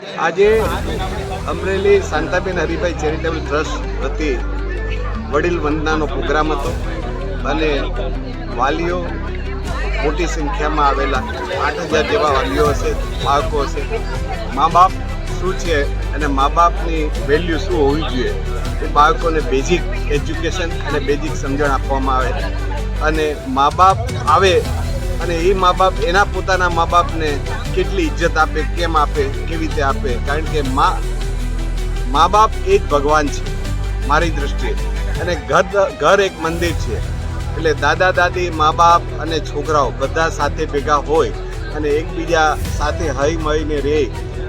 આજે Amreli Shantaben Haribhai charitable trust વતી વડીલ વંદનાનો પ્રોગ્રામ હતો અને વાલીઓ મોટી સંખ્યામાં આવેલા આઠ હજાર જેવા વાલીઓ હશે, બાળકો હશે. મા બાપ શું છે અને મા બાપની વેલ્યુ શું હોવી જોઈએ? એ બાળકોને બેઝિક એજ્યુકેશન અને બેઝિક સમજણ આપવામાં આવે. અને મા બાપ આવે અને એ મા બાપ, એના પોતાના મા બાપને કેટલી ઇજ્જત આપે, કેમ આપે, કેવી રીતે આપે? કારણ કે મા મા બાપ એ જ ભગવાન છે, મારી દૃષ્ટિએ અને ઘર ઘર એક મંદિર છે. એટલે દાદા, દાદી, મા બાપ અને છોકરાઓ બધા સાથે ભેગા હોય અને એકબીજા સાથે હઈ મળીને રહે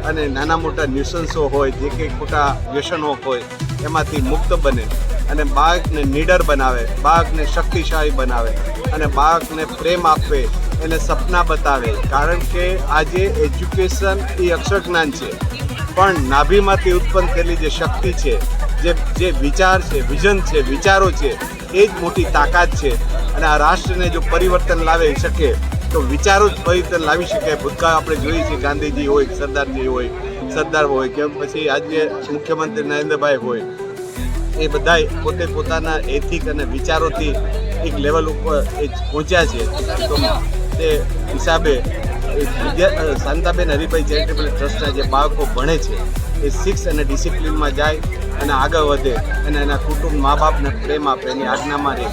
અને નાના મોટા ન્યુસન્સો હોય, જે કંઈ ખોટા વ્યસનો હોય, એમાંથી મુક્ત બને અને બાળકને નીડર બનાવે, બાળકને શક્તિશાળી બનાવે અને બાળકને પ્રેમ આપે એને સપના બતાવે. કારણ કે આજે એજ્યુકેશન એ અક્ષરજ્ઞાન છે. પણ નાભીમાંથી ઉત્પન્ન થયેલી જે શક્તિ છે, જે જે વિચાર છે, વિઝન છે, વિચારો છે, એ જ મોટી તાકાત છે. અને આ રાષ્ટ્રને જો પરિવર્તન લાવી શકે, તો વિચારો જ પરિવર્તન લાવી શકે ભૂતકાળ આપણે જોઈએ છીએ, ગાંધીજી હોય, સરદારજી હોય, સરદાર હોય, કે પછી આજે મુખ્યમંત્રી નરેન્દ્રભાઈ હોય, એ બધાય પોતે પોતાના એથિક અને વિચારોથી એક લેવલ ઉપર એ પહોંચ્યા છે. તો તે હિસાબે શાંતાબેન હરિભાઈ ચેરિટેબલ ટ્રસ્ટના જે બાળકો ભણે છે, એ શિક્ષ અને ડિસિપ્લિનમાં જાય અને આગળ વધે અને એના કુટુંબ મા બાપને પ્રેમ આપે એની આજ્ઞામાં રહે.